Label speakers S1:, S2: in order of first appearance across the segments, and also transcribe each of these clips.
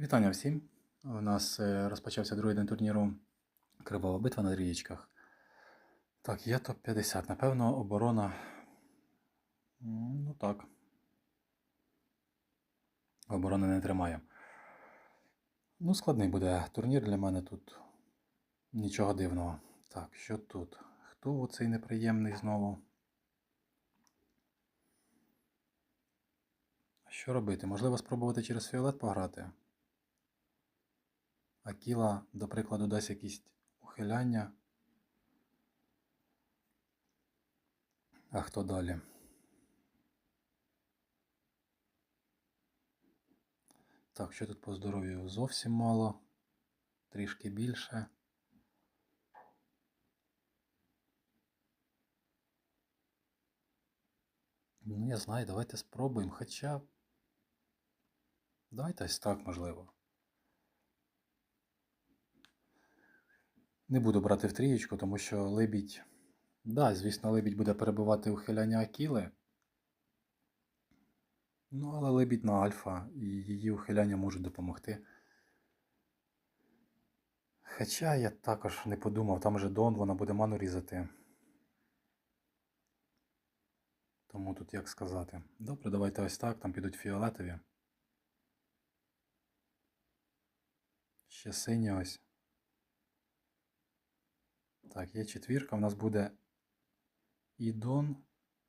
S1: Вітання всім. У нас е, розпочався другий день турніру Кривава битва на річках. Так, є топ-50. Напевно, оборона. Ну так. Оборони не тримає. Ну, складний буде турнір для мене тут. Нічого дивного. Так, що тут? Хто оцей неприємний знову? Що робити? Можливо, спробувати через фіолет пограти? Акіла, до прикладу, дасть якісь ухиляння. А хто далі? Так, що тут по здоров'ю? Зовсім мало. Трішки більше. Ну, я знаю, давайте спробуємо. Хоча. Давайте ось так, можливо. Не буду брати в трієчку, тому що лебідь. Да, звісно, лебідь буде перебивати ухиляння Акіли. Ну, але лебідь на альфа, і її ухиляння можуть допомогти. Хоча я також не подумав, там же Дон, вона буде ману різати. Тому тут як сказати. Добре, давайте ось так, там підуть фіолетові. Ще сині ось. Так, є четвірка, в нас буде і Дон,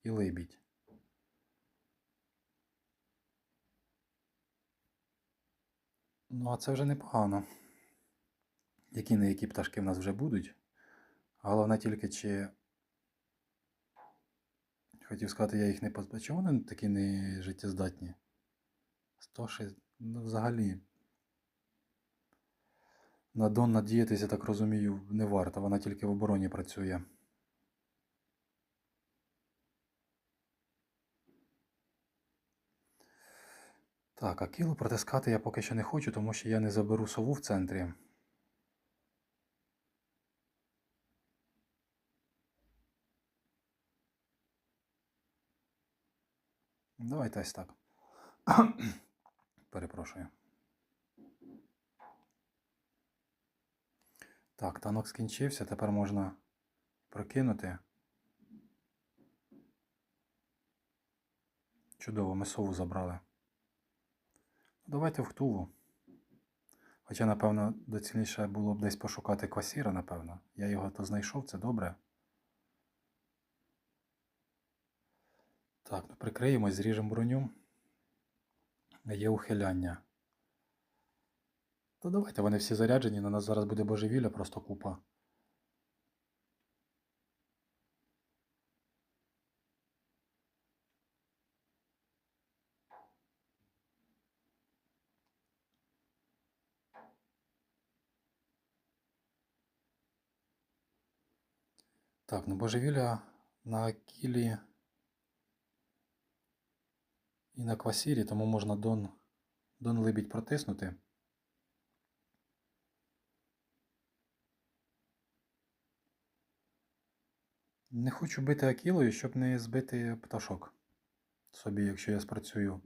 S1: і Лебідь. Ну, а це вже непогано. Які не які пташки в нас вже будуть. Головне тільки чи. Хотів сказати, я їх не позбав. Чому вони такі не життєздатні? 106. Ну, взагалі. На Дон надіятися, я так розумію, не варто. Вона тільки в обороні працює. Так, Акілу протискати я поки що не хочу, тому що я не заберу сову в центрі. Давайте ось так. Перепрошую. Так, танок скінчився, тепер можна прокинути. Чудово, ми сову забрали. Давайте в Ктулу. Хоча, напевно, доцільніше було б десь пошукати квасіра, напевно. Я його то знайшов, це добре. Так, ну прикриємось, зріжемо броню. Є ухиляння. То давайте вони всі заряджені, на нас зараз буде божевілля, просто купа. Так, ну божевілля на Акілі і на Квасірі, тому можна Дон, Дон Либідь протиснути. Не хочу бити Акілою, щоб не збити пташок собі, якщо я спрацюю.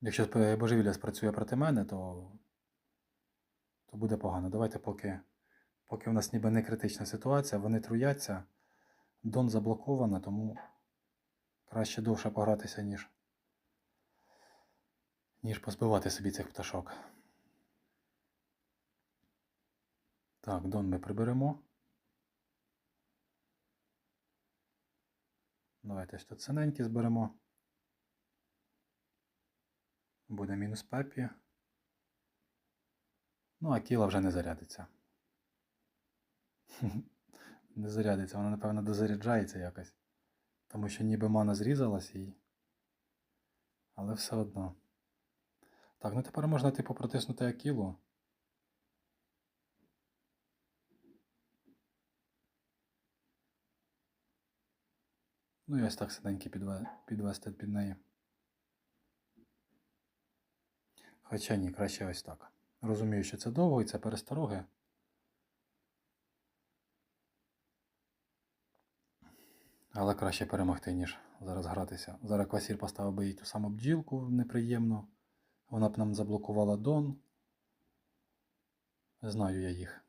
S1: Якщо божевілля спрацює проти мене, то, то буде погано. Давайте поки, поки у нас ніби не критична ситуація, вони труяться. Дон заблокована, тому краще довше погратися, ніж, ніж позбивати собі цих пташок. Так, Дон ми приберемо. Давайте ось тут зберемо. Буде мінус пепі. Ну, а кіла вже не зарядиться. Не зарядиться, вона, напевно, дозаряджається якось. Тому що ніби мана зрізалась їй. Але все одно. Так, ну тепер можна типу протиснути Акілу. Ну і ось так сиденьки підвести під неї. Хоча ні, краще ось так. Розумію, що це довго і це перестороги. Але краще перемогти, ніж зараз гратися. Зараз квасір поставив би їй ту саму бджілку неприємно. Вона б нам заблокувала Дон. Знаю я їх.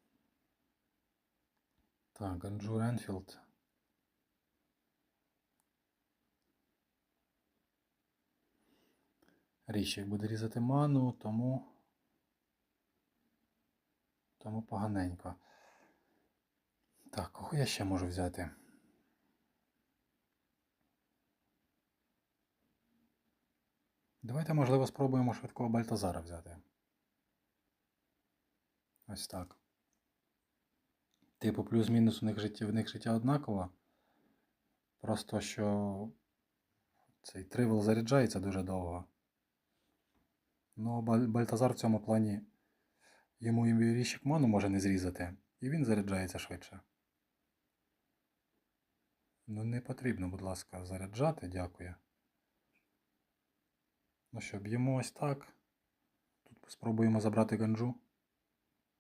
S1: Так, Ганджу Ренфілд. Ріщик буде різати ману, тому. Тому поганенько. Так, кого я ще можу взяти? Давайте, можливо, спробуємо швидкого Бальтазара взяти. Ось так. Типу, плюс-мінус у них життя, в них життя однаково. Просто що цей тривел заряджається дуже довго. Ну, Баль- Бальтазар в цьому плані йому і ману може не зрізати, і він заряджається швидше. Ну, не потрібно, будь ласка, заряджати, дякую. Ну що, б'ємо ось так. Тут спробуємо забрати ганджу.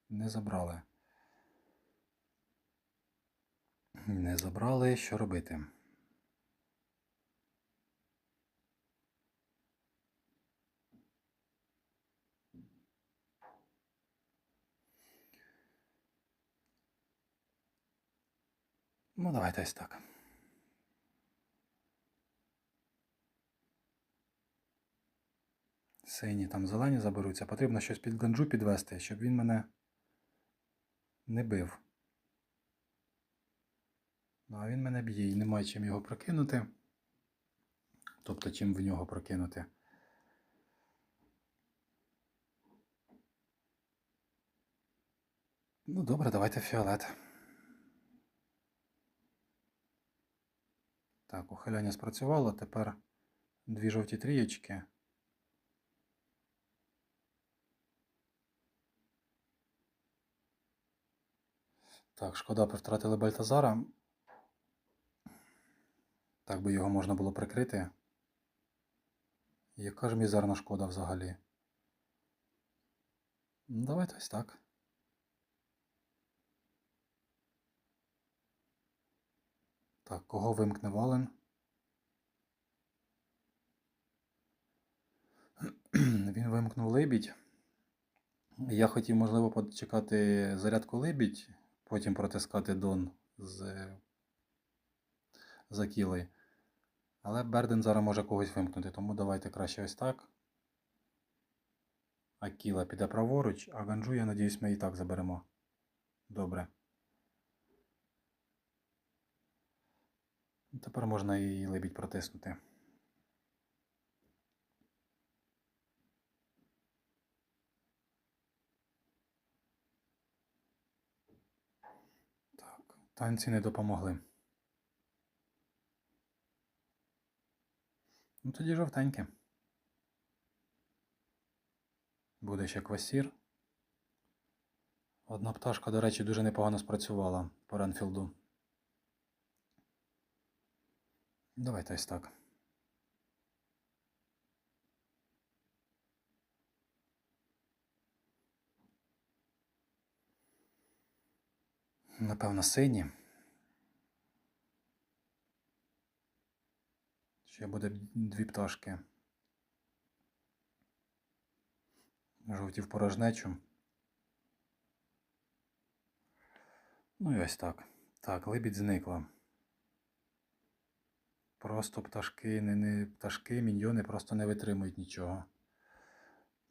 S1: Не забрали. Не забрали. Що робити? Ну, давайте ось так. Сині там зелені заберуться. Потрібно щось під ганджу підвести, щоб він мене не бив. Ну, а він мене б'є і немає чим його прокинути. Тобто чим в нього прокинути. Ну, добре, давайте фіолет. Так, ухиляння спрацювало. Тепер дві жовті трієчки. Так, шкода, втратили Бальтазара. Так би його можна було прикрити. Яка ж мізерна шкода взагалі? Ну, давайте ось так. Так, кого вимкне Вален? Він вимкнув лебідь. Я хотів, можливо, почекати зарядку лебідь, потім протискати Дон з з Але Берден зараз може когось вимкнути, тому давайте краще ось так. Акіла піде праворуч, а Ганджу, я надіюсь, ми і так заберемо. Добре. Тепер можна і лебідь протиснути. Так, танці не допомогли. Ну тоді жовтеньке. Буде ще квасір. Одна пташка, до речі, дуже непогано спрацювала по Ренфілду. Давайте ось так. Напевно, сині. Ще буде дві пташки. Жовті в порожнечу. Ну і ось так. Так, либідь зникла. Просто пташки, не, не пташки, міньйони просто не витримують нічого.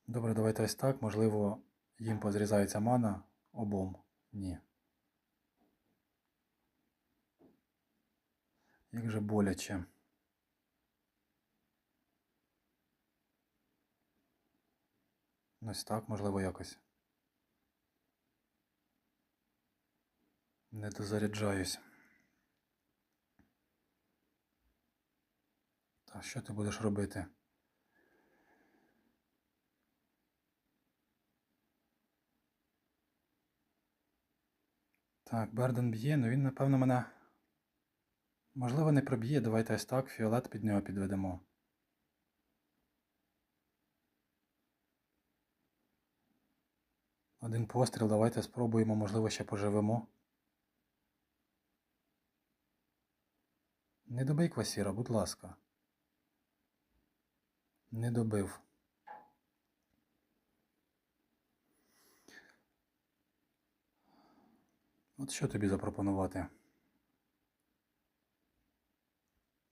S1: Добре, давайте ось так. Можливо, їм позрізається мана обом. Ні. Як же боляче. Ось так, можливо, якось. Не дозаряджаюсь. що ти будеш робити? Так, Берден б'є, ну він, напевно, мене... Можливо, не проб'є. Давайте ось так, фіолет під нього підведемо. Один постріл, давайте спробуємо, можливо, ще поживемо. Не добий квасіра, будь ласка не добив. От що тобі запропонувати?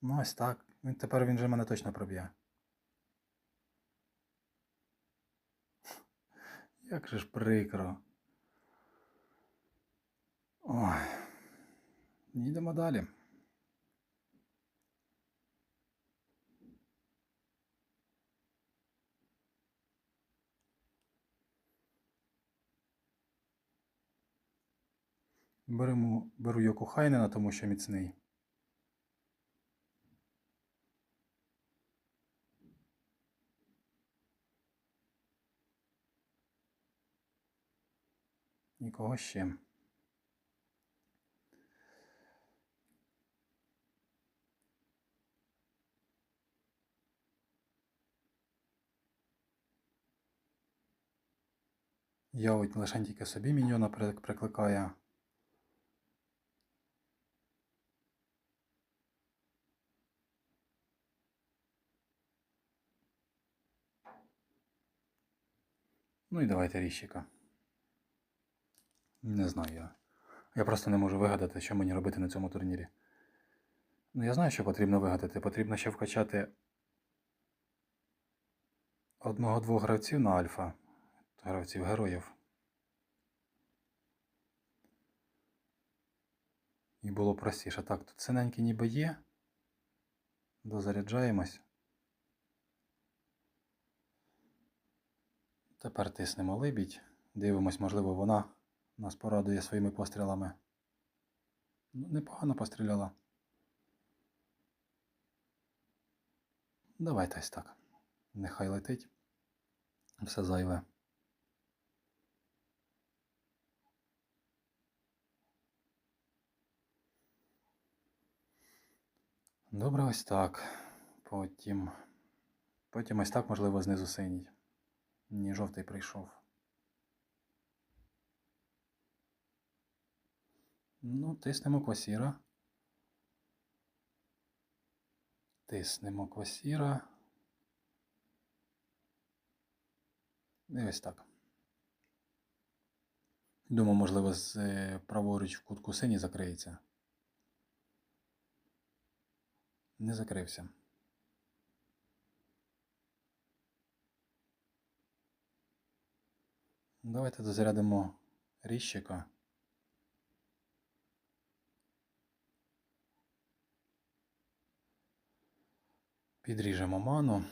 S1: Ну ось так. Він Тепер він же мене точно проб'є. Як же ж прикро. Ой. Йдемо далі. Беремо, Беру Йоку Хайнена, тому що міцний. Нікого ще. Я ось лише тільки собі міньона прикликаю. Ну і давайте ріщика. Не знаю я. Я просто не можу вигадати, що мені робити на цьому турнірі. Ну, я знаю, що потрібно вигадати. Потрібно ще вкачати одного-двох гравців на альфа. Гравців героїв. І було простіше. Так, тут синенькі ніби є. Дозаряджаємось. Тепер тиснемо либідь. Дивимось, можливо, вона нас порадує своїми пострілами. Ну, Непогано постріляла. Давайте ось так. Нехай летить. Все зайве. Добре, ось так. Потім. Потім ось так, можливо, знизу синіть. Ні, жовтий прийшов. Ну, тиснемо квасіра. Тиснемо квасіра. І ось так. Думаю, можливо, з е, праворуч в кутку сині закриється. Не закрився. Давайте дозарядимо ріщика. Підріжемо ману.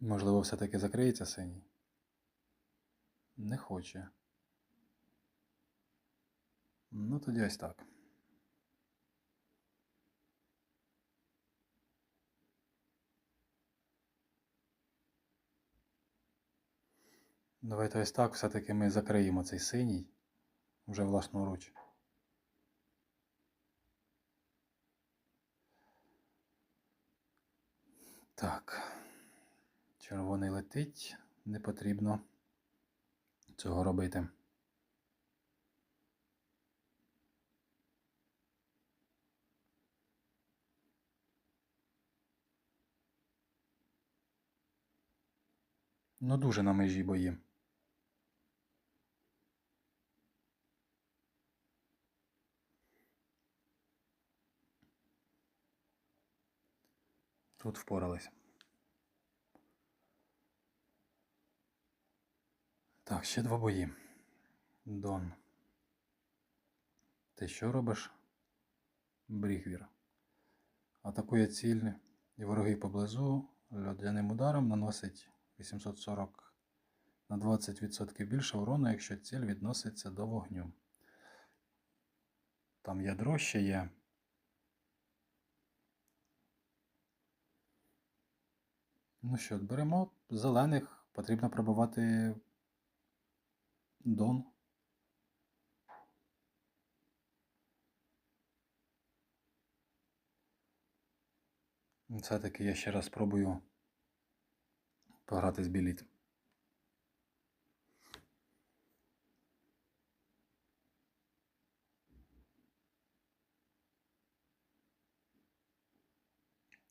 S1: Можливо, все-таки закриється синій? Не хоче. Ну тоді ось так. Давайте ось так, все-таки ми закриємо цей синій вже власноруч. Так, червоний летить, не потрібно цього робити. Ну, дуже на межі бої. Тут впорались. Так, ще два бої. Дон. Ти що робиш? Брігвір. Атакує ціль і вороги поблизу. Льодяним ударом наносить 840 на 20% більше урону, якщо ціль відноситься до вогню. Там ядро ще є. Ну що, беремо зелених, потрібно пробувати Дон. Все-таки я ще раз спробую пограти з біліт.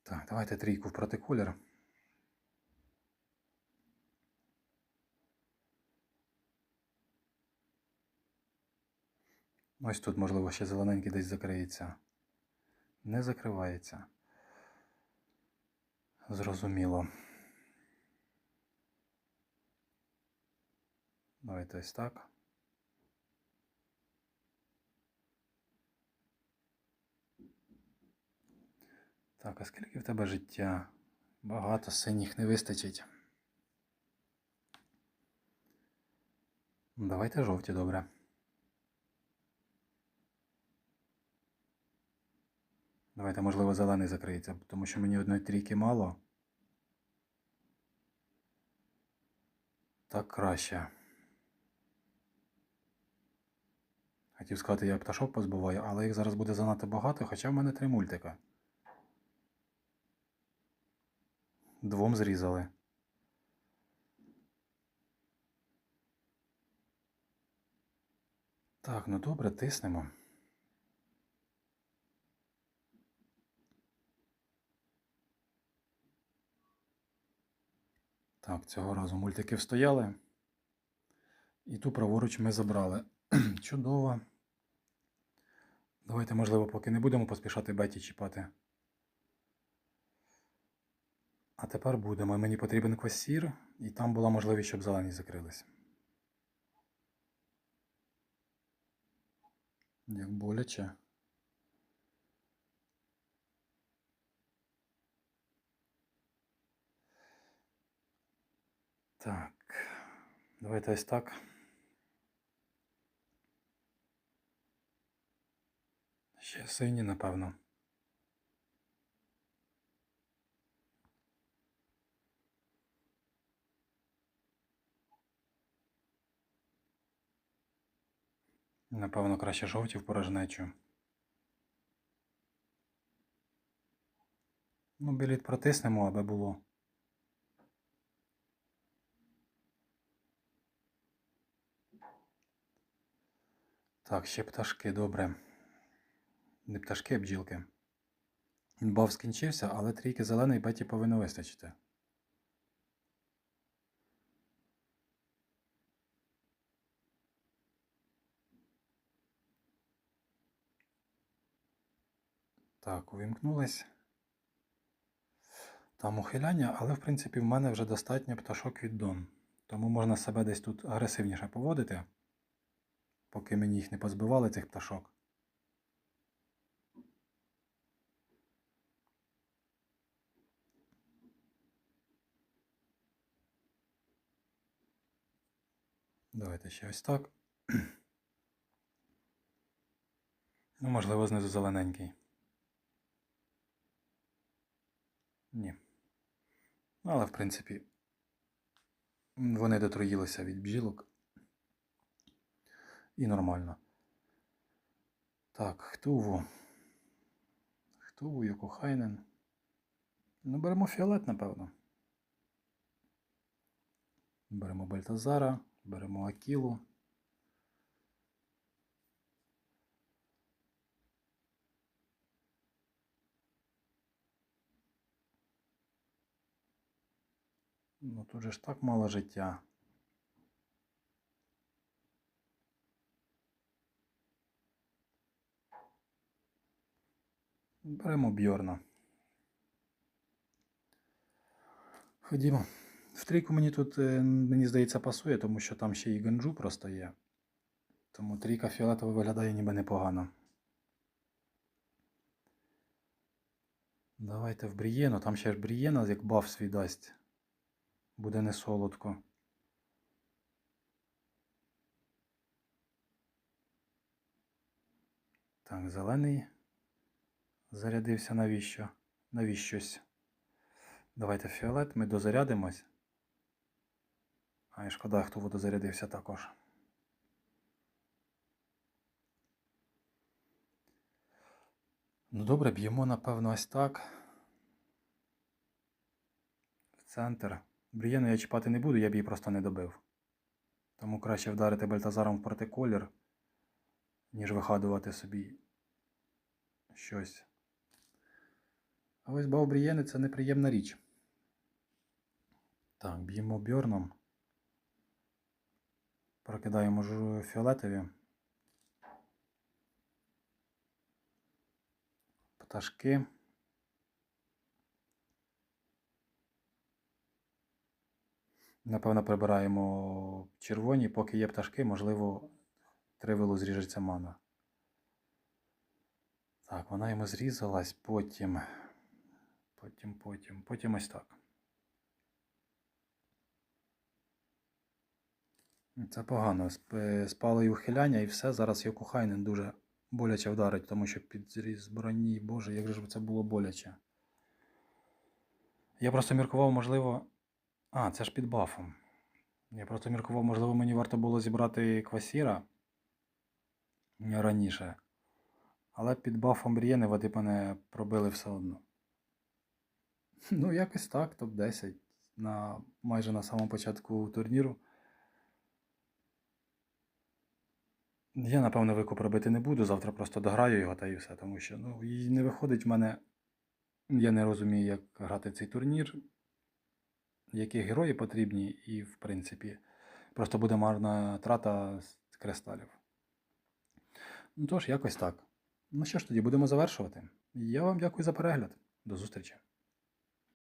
S1: Так, давайте трійку в протикулер. Ось тут, можливо, ще зелененький десь закриється. Не закривається. Зрозуміло. Давайте ось так. Так, а скільки в тебе життя? Багато синіх не вистачить. Давайте жовті, добре. Давайте, можливо, зелений закриється, тому що мені одної трійки мало. Так краще. Хотів сказати, я пташок позбуваю, але їх зараз буде занадто багато, хоча в мене три мультика. Двом зрізали. Так, ну добре, тиснемо. Так, цього разу мультики встояли. І ту праворуч ми забрали. Чудово. Давайте, можливо, поки не будемо поспішати беті чіпати. А тепер будемо. Мені потрібен квасір, і там була можливість, щоб зелені закрились. Як боляче. Так. Давайте ось так. Ще сині, напевно. Напевно, краще жовті в порожнечу. Ну, біліт протиснемо, аби було. Так, ще пташки, добре. Не пташки, а бджілки. Бав скінчився, але трійки зеленої беті повинно вистачити. Так, увімкнулись. Там ухиляння, але в принципі в мене вже достатньо пташок від Дон. Тому можна себе десь тут агресивніше поводити, поки мені їх не позбивали цих пташок. Давайте ще ось так. Ну, можливо, знизу зелененький. Ні. Ну, але, в принципі, вони дотроїлися від бджілок. І нормально. Так, хтуву. Хтуву, Йокохайнен. Ну, беремо фіолет, напевно. Беремо Бальтазара, беремо Акілу. Ну тут же ж так мало життя. Беремо Бьорна. Ходімо. В трійку мені тут, е, мені здається, пасує, тому що там ще і Генджу просто є. Тому трійка фіолетова виглядає ніби непогано. Давайте в Брієну. Там ще ж Брієна, як баф свій дасть. Буде не солодко. Так, зелений зарядився навіщо? Навіщось. Давайте фіолет, ми дозарядимось. А і шкода, хто водозарядився також. Ну добре, б'ємо, напевно, ось так. В центр. Брієну я чіпати не буду, я б її просто не добив. Тому краще вдарити Бальтазаром в протиколір, ніж вигадувати собі щось А ось Баобрієни це неприємна річ. Так, б'ємо бьорном. Прокидаємо фіолетові. Пташки. Напевно, прибираємо червоні, поки є пташки, можливо, тривелу зріжеться мана. Так, вона йому зрізалась, потім. Потім, потім, потім ось так. Це погано. Сп- Спало і ухиляння, і все. Зараз Йокухайнен дуже боляче вдарить, тому що під зріз броні, боже, як же ж це було боляче. Я просто міркував, можливо. А, це ж під бафом. Я просто міркував, можливо, мені варто було зібрати квасіра раніше. Але під бафом Брієни води мене пробили все одно. Ну, якось так, топ-10 на майже на самому початку турніру. Я, напевно, викуп робити не буду. Завтра просто дограю його та і все, тому що ну, не виходить в мене. Я не розумію, як грати цей турнір, які герої потрібні, і, в принципі, просто буде марна трата з кристалів. Ну тож, якось так. Ну що ж тоді, будемо завершувати. Я вам дякую за перегляд. До зустрічі.